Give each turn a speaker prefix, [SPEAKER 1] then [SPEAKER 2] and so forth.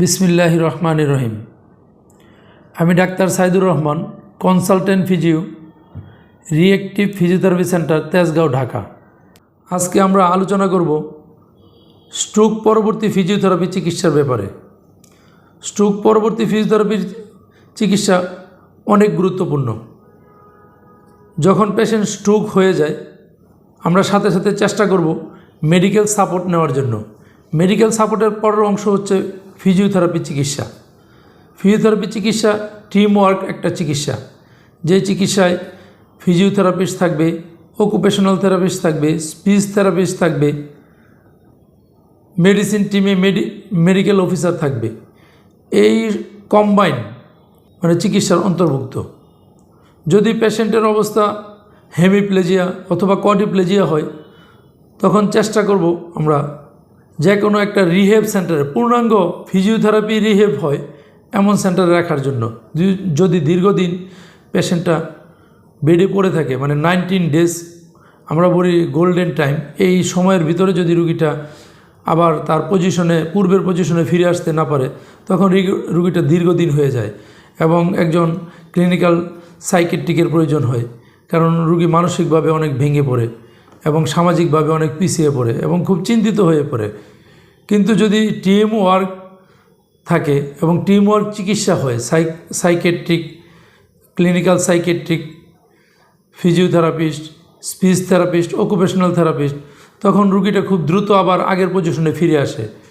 [SPEAKER 1] বিসমিল্লাহ রহমান রহিম আমি doctor Saidur Rahman, consultant physio reactive physiotherapy centre, Tejgaon, Dhaka. আজকে আমরা আলোচনা করব স্ট্রোক পরবর্তী ফিজিওথেরাপি চিকিৎসার ব্যাপারে। স্ট্রোক পরবর্তী ফিজিওথেরাপির চিকিৎসা অনেক গুরুত্বপূর্ণ। যখন পেশেন্ট স্ট্রোক হয়ে যায়, আমরা সাথে সাথে চেষ্টা করব মেডিকেল সাপোর্ট নেওয়ার জন্য। মেডিকেল সাপোর্টের পরের অংশ হচ্ছে ফিজিওথেরাপি চিকিৎসা। ফিজিওথেরাপি চিকিৎসা টিম ওয়ার্ক একটা চিকিৎসা। যে চিকিৎসায় ফিজিওথেরাপিস্ট থাকবে অকুপেশনাল থেরাপিস্ট থাকবে স্পিচ থেরাপিস্ট থাকবে মেডিসিন টিমে মেডি মেডিকেল অফিসার থাকবে। এই কম্বাইন মানে চিকিৎসার অন্তর্ভুক্ত। যদি পেশেন্টের অবস্থা হেমিপ্লেজিয়া অথবা কডিপ্লেজিয়া হয়, তখন চেষ্টা করব আমরা যে কোনো একটা রিহেব সেন্টারে পূর্ণাঙ্গ ফিজিওথেরাপি রিহেব হয় এমন সেন্টারে রাখার জন্য। যদি- দীর্ঘদিন পেশেন্টটা বেডে পড়ে থাকে মানে নাইনটিন ডেজ আমরা বলি গোল্ডেন টাইম এই সময়ের ভিতরে যদি রুগীটা আবার তার পজিশনে পূর্বের পজিশনে ফিরে আসতে না পারে, তখন রিগ- রুগীটা দীর্ঘদিন হয়ে যায় এবং একজন ক্লিনিক্যাল সাইকেট্রিকের প্রয়োজন হয়। কারণ রুগী মানসিকভাবে অনেক ভেঙে পড়ে। সামাজিকভাবে অনেক পিছিয়ে পড়ে এবং খুব চিন্তিত হয়ে পড়ে। কিন্তু যদি টিম ওয়ার্ক থাকে এবং টিম ওয়ার্ক চিকিৎসা হয় psy psychiatric, clinical psychiatric, physiotherapist speech therapist occupational therapist, তখন রুগীটা খুব দ্রুত আবার আগের পজিশনে ফিরে আসে।